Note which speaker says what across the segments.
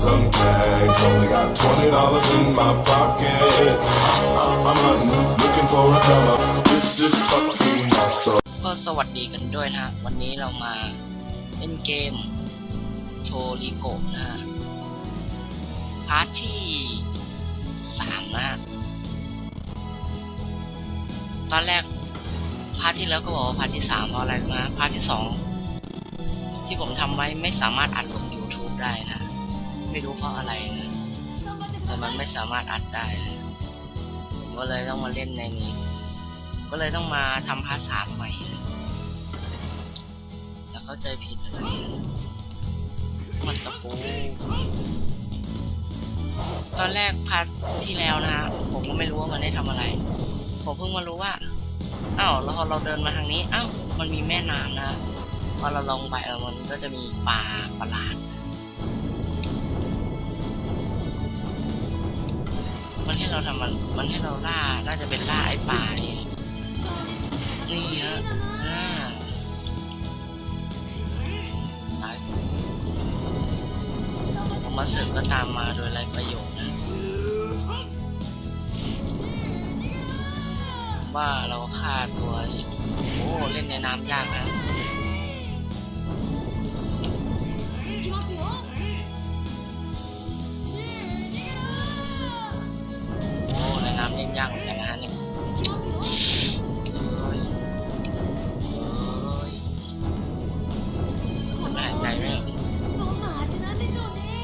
Speaker 1: some cash. Only got twenty dollars in my pocket. I'm hunting, looking for a come up. This is fucking awesome.
Speaker 2: ก็สวัสดีกันด้วยนะวันนี้เรามาเล่นเกมโทริโกะนะพาร์ทที่สามนะตอนแรกพาร์ทที่แล้วก็บอกว่าพาร์ทที่สามเพราะอะไรรู้ไหมพาร์ทที่สองที่ผมทำไว้ไม่สามารถอัดลง YouTube ได้นะ ไม่รู้เพราะอะไรนะแต่มันไม่สามารถอัดได้นะผมก็เลยต้องมาเล่นในนี้ ก็เลยต้องมาทำพาร์ทสามใหม่ แล้วเข้าใจผิดอะไรมันตะปูตอนแรกพาร์ทที่แล้วนะฮะผมก็ไม่รู้ว่ามันได้ทำอะไร ผมเพิ่งมารู้ว่าอ้าวแล้วพอเราเดินมาทางนี้อ้าวมันมีแม่น้ำนะพอเราลงไปแล้วมันก็จะมีปลาประหลาด มันให้เราทำมัน มันให้เราล่า น่าจะเป็นล่าไอ้ปลานี่นะนี่ฮะอ่าตายผมมาเสริมก็ตามมาโดยไรประโยชน์นะว่าเราฆ่าตัว โอ้ เล่นในน้ำยากนะ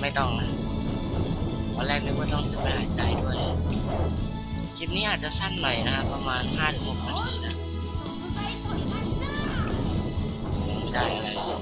Speaker 2: ไม่ต้องนะตอนแรกนึกว่าต้องไม่หายใจด้วย คลิปนี้อาจจะสั้นหน่อยนะครับ ประมาณ5-6นาทีนะไม่ได้อะไรเลย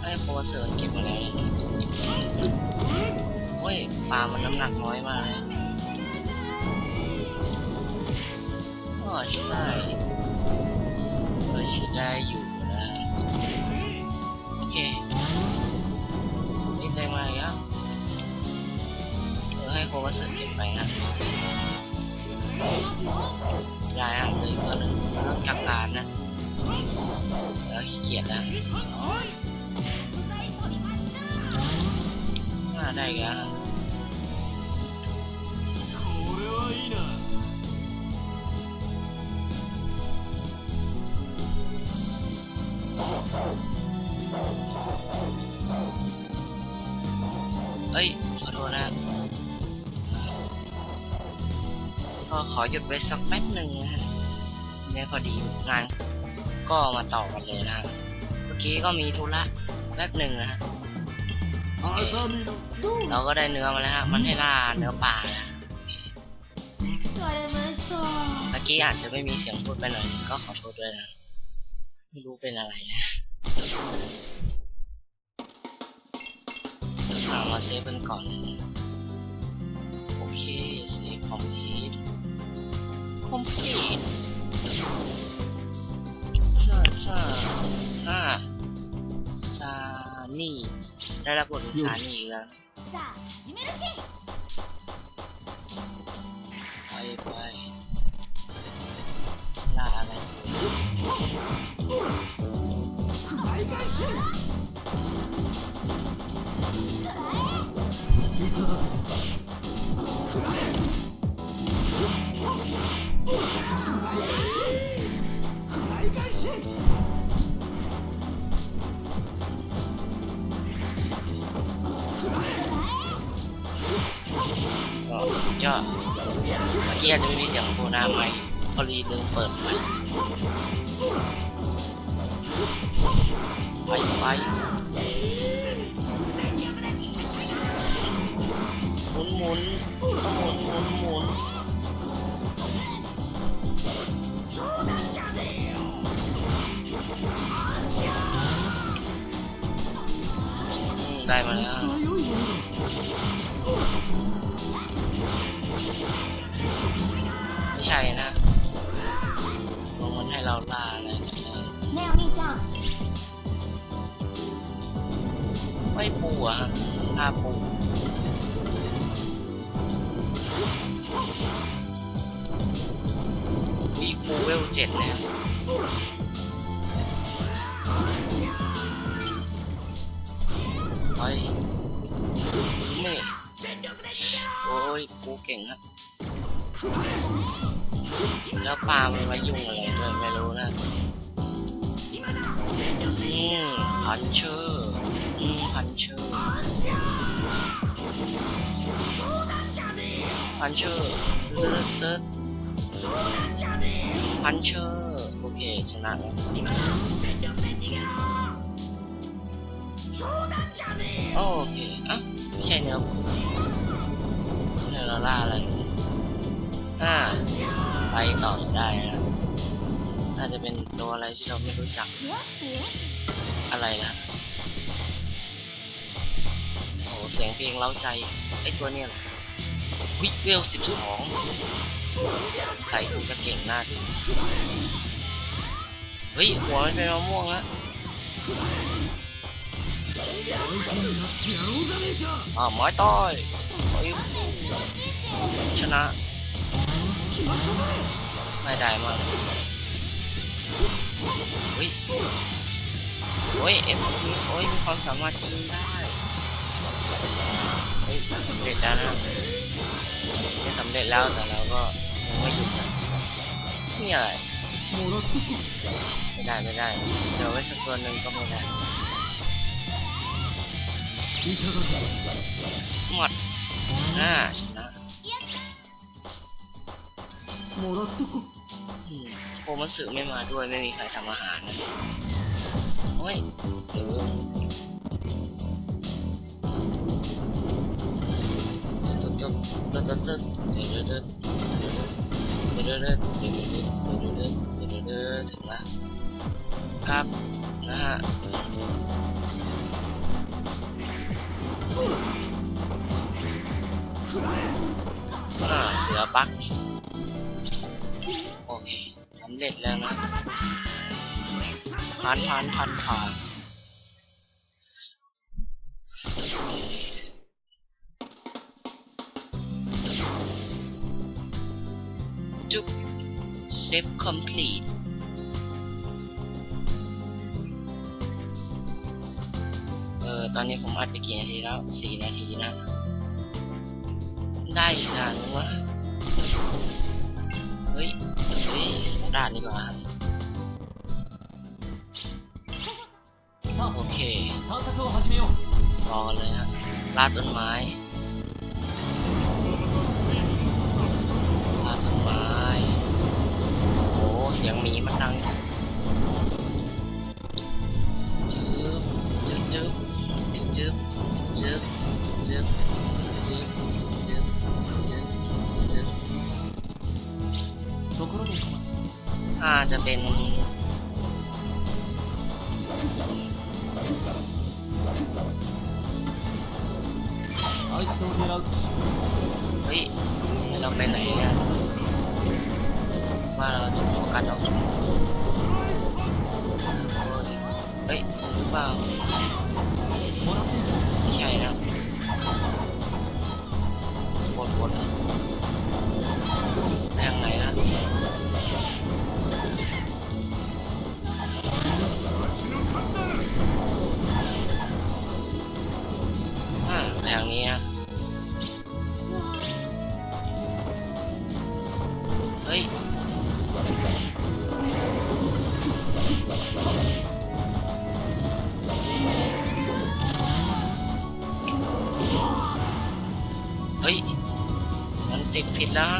Speaker 2: ไอ้ยโคเสือเก็บมาแล้วนะโอ้ยปลามันน้ำหนักน้อยมากเลยก็ใช่ได้เออใช้ได้อยู่นะ โอเค เออให้โคเสือเก็บไปนะยายอะเลยก็เรื่งเรื่องกลางกานนะแล้วขี้เกียจแล้วน่าได้กแล้วนเอ้ยขอโทษนะ ก็ขอหยุดไว้สักแป๊บหนึ่งนะฮะไม่พอดีงานก็มาต่อกันเลยนะฮะเมื่อกี้ก็มีธุระแป๊บหนึ่งนะฮะโอเคเราก็ได้เนื้อมาแล้วฮะ มันให้ล่าเนื้อป่านะเมื่อกี้อาจจะไม่มีเสียงพูดไปหน่อยก็ขอโทษด้วยนะ ไม่รู้เป็นอะไรนะเอามาเซฟกันก่อนเลยนะโอเคเซฟคอม พลีท complete ชาชาห้าซานี่ ได้รับบทเป็นซานี่อีกแล้วไปไปล่าอะไร ก็ยอดเมื่อกี้อาจจะไม่มีเสียงโคนาไหมพอดีลืมเปิดไปไป ได้มาแล้วใช่นะลงมันให้เราลาอะไรแม
Speaker 3: วนี่จ้า
Speaker 2: ไม่ปูอะครับผ้าปูมีปูเวลเจ็ดแล้ว ยกูเก่งนะแล้วปลามันมายุ่งอะไรด้วยไม่รู้นะอืมพันเชอร์อืมพันเชอร์พันเชอร์ตึ๊ดตึ๊ดพันเชอร์โอเคชนะแล้วโอเคอะไม่ใช่เนื้อผมเนื้อ ล่าอะไรอ่าไปต่อได้นะน่าจะเป็นตัวอะไรที่เราไม่รู้จัก อะไรนะโอ้โหเสียงเพลงเล้าใจไอตัวเนี้ยวิเวลสิบสองใส่กูจะเก่งหน้าดูเฮ้ย หัวมันเป็นมะม่วงละอ่าวไม้ต้อยเฮ้ย ชนะไม่ได้มากเฮ้ยโอ้ยเอ็มมีโอ้ยมีความสามารถกินได้เฮ้ยสำเร็จแล้วนะไม่สำเร็จแล้วแต่เราก็ยังไม่หยุดนะนี่อะไรไม่ได้ไม่ได้เดี๋ยวไว้สักตัวหนึ่งก็ไม่ได้ น่าชนะอืมโคมัตสึไม่มาด้วยไม่มีใครทำอาหารนะโอ้ยเออจบจบจบจบจบเดี๋ยวเดี๋ยวเดี๋ยวเดี๋ยวเดี๋ยวเดี๋ยวเดี๋ยวเดี๋ยวเดี๋ยวเดี๋ยวเดี๋ยวถึงแล้วครับนะฮะ อ่าเสือปักโอเคสำเร็จแล้วนะผ่านผ่านผ่านผ่านจุ๊บเซฟคอมพลีทเออตอนนี้ผมอัดไปกี่นาทีแล้วสี่นาทีนะ ได้อีกนานวะเฮ้ย เฮ้ยด้านนี้มาโอเครอเลยฮะลาต้นไม้ลาต้นไม้ โอ้ เสียงหมีมันดัง จะเป็นเฮ้ยเราไปไหนเนี่ยว่าเราจะโฟกัสเอาจุดเฮ้ยหรือเปล่าไม่ใช่นะปวดปวด ฮ้ย มันติดผิดแล้วเ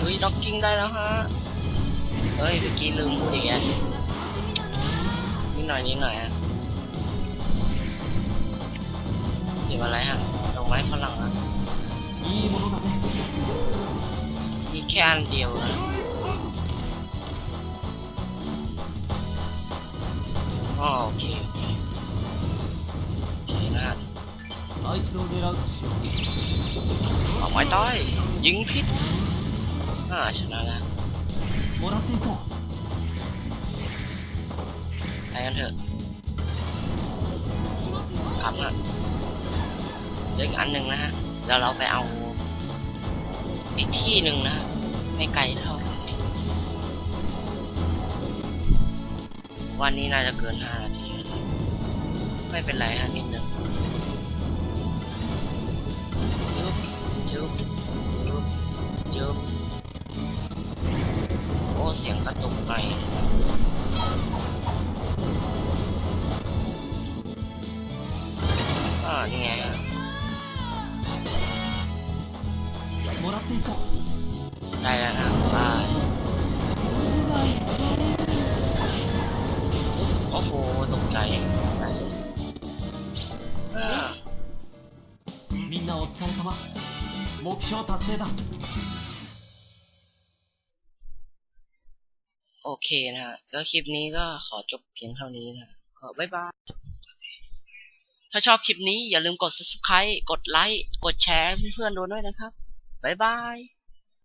Speaker 2: ฮ้ยด็อกกิ้งได้แล้วฮะ เฮ้ยเมื่อกี้ลืมพูดอย่างเงี้ยนิดหน่อยนิดหน่อยฮะเก็บอะไรฮะดอกไม้ฝรั่งอะ มีแค่อันเดียวนะอ๋อโอเคโอเคโอเคนะเอาไม้ต้อย ยิงพิษอ่าชนะแล้วไปกันเถอะกลับนะเล็กอันหนึ่งนะฮะ เดี๋ยวเราไปเอาอีกที่หนึ่งนะ ไม่ไกลเท่าไหร่วันนี้น่าจะเกินห้านาที ไม่เป็นไรฮะนิดนึงจุ๊บจุ๊บจุ๊บจุ๊บโอ้เสียงกระตุกหน่อยอ่านี่ไง ได้แล้วนะบายโอ้โห ตกใจได้อ่า
Speaker 3: うみんなお疲れ様目標達成だ
Speaker 2: โอเคนะฮะก็คลิปนี้ก็ขอจบเพียงเท่านี้นะก็บ๊ายบาย ถ้าชอบคลิปนี้อย่าลืมกด subscribe กดไลค์ กดแชร์ให้เพื่อนๆดูด้วยนะครับ บ๊ายบาย